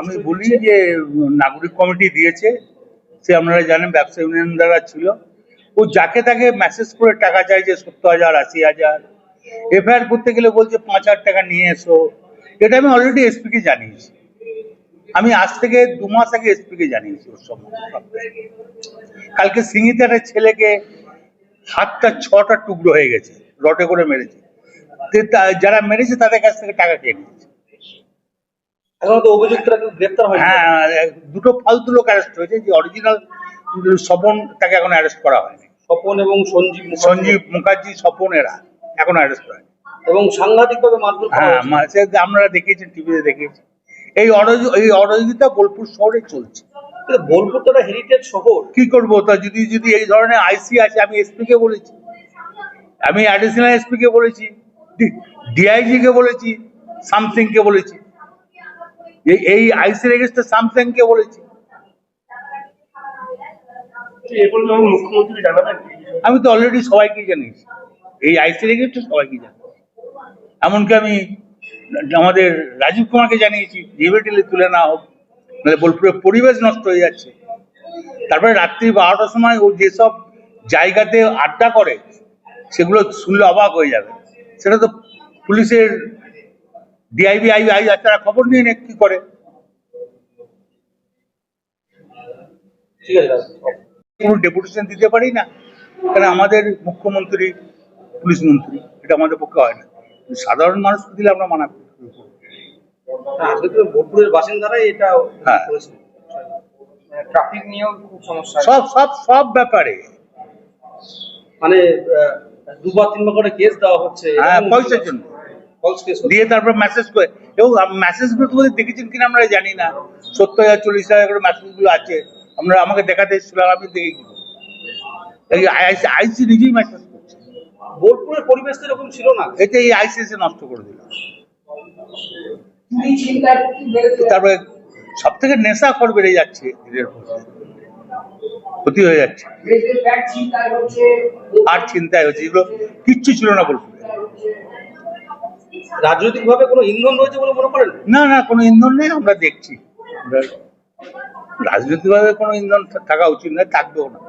আমি বলি যে, নাগরিক কমিটি দিয়েছে, সে আপনারা জানেন, ব্যবসা ইউনিয়ন দ্বারা ছিল। ও যাকে তাকে মেসেজ করে টাকা চাইছে সত্তর হাজার, আশি হাজার। এফআইআর করতে গেলে বলছে, পাঁচ হাজার টাকা নিয়ে এসো। এটা আমি অলরেডি এসপিকে জানিয়েছি। আমি আজ থেকে দু মাস আগে এসপিকে জানিয়েছি ওর সম্বন্ধে। কালকে সিঙ্গিতে একটা ছেলেকে হাতটা ছটা টুকরো হয়ে গেছে, রটে করে মেরেছে। যারা মেরেছে, তাদের কাছ থেকে টাকা খেয়ে নিয়েছে। এখনও তো অভিযুক্তরা কেউ গ্রেপ্তার হয়নি। হ্যাঁ দুটো ফালতু লোক অ্যারেস্ট হয়েছে যে অরিজিনাল স্বপন তাকে এখন অ্যারেস্ট করা হয়নি। স্বপন এবং সঞ্জীব সঞ্জীব মুখার্জি স্বপন এরা এখন অ্যারেস্ট হয়নি এবং সাংঘাতিক ভাবে মারধর হ্যাঁ আপনারা দেখিয়েছেন টিভিতে দেখিয়েছেন এই অরজ- এই অরজিতা বোলপুর শহরে চলছে। বোলপুর তো একটা হেরিটেজ শহর। কি করব? তা যদি যদি এই ধরনের আইসি আছে আমি এসপি কে বলেছি। আমি অ্যাডিশনাল এসপি কে বলেছি ডিআইজি কে বলেছি সামথিং কে বলেছি। এই- এই আইসি রেজিস্টার সামথিং কে বলেছি। আমি তো অলরেডি সবাইকে জানিয়েছি। এই আইসি রেজিস্টার সবাইকে জানি এমনকি আমি আমাদের রাজীব কুমারকে জানিয়েছি জিবিটিলে তুলে না হোক নাহলে বোলপুরের পরিবেশ নষ্ট হয়ে যাচ্ছে। তারপরে রাত্রি বারোটার সময় ও যেসব জায়গাতে আড্ডা করে সেগুলো শুনলে অবাক হয়ে যাবে। সেটা তো পুলিশের ডিআইবি আই আই তারা খবর নিয়ে নেয় কি করে। কোনো ডেপুটেশন দিতে পারি না? কারণ আমাদের মুখ্যমন্ত্রী পুলিশ মন্ত্রী এটা আমাদের পক্ষে হয় না। সাধারণ মানুষকে দিলে আমরা মানা করি। বোলপুরের বাসিন্দারাই এটা হ্যাঁ। ট্রাফিক নিয়েও খুব সমস্যা সব সব সব ব্যাপারে। মানে দুবার তিনবার করে কেস দেওয়া হচ্ছে। হ্যাঁ পয়সার জন্য। দিয়ে তারপর মেসেজ করে। এবং মেসেজগুলো তোমাদের দেখেছেন কিনা আমরা জানি না। সত্তর হাজার চল্লিশ হাজার করে মেসেজগুলো আছে। আমরা আমাকে দেখাতে এসেছিলাম আমি দেখে কি আইসি আইসি নিজেই মেসেজ করছে। বোলপুরের পরিবেশ তো এরকম ছিল না। এটা এই আইসিএসে নষ্ট করে দিল। তারপরে সব থেকে নেশা খর বেড়ে যাচ্ছে ক্ষতি হয়ে যাচ্ছে। আর চিন্তায় হচ্ছে। এগুলো কিচ্ছু ছিল না বলব রাজনৈতিক ভাবে কোনো ইন্ধন রয়েছে বলে মনে করেন? না না, কোনো ইন্ধন নেই, আমরা দেখছি। রাজনৈতিক রাজনৈতিকভাবে কোনো ইন্ধন থাকা উচিত নয়, থাকবেও না।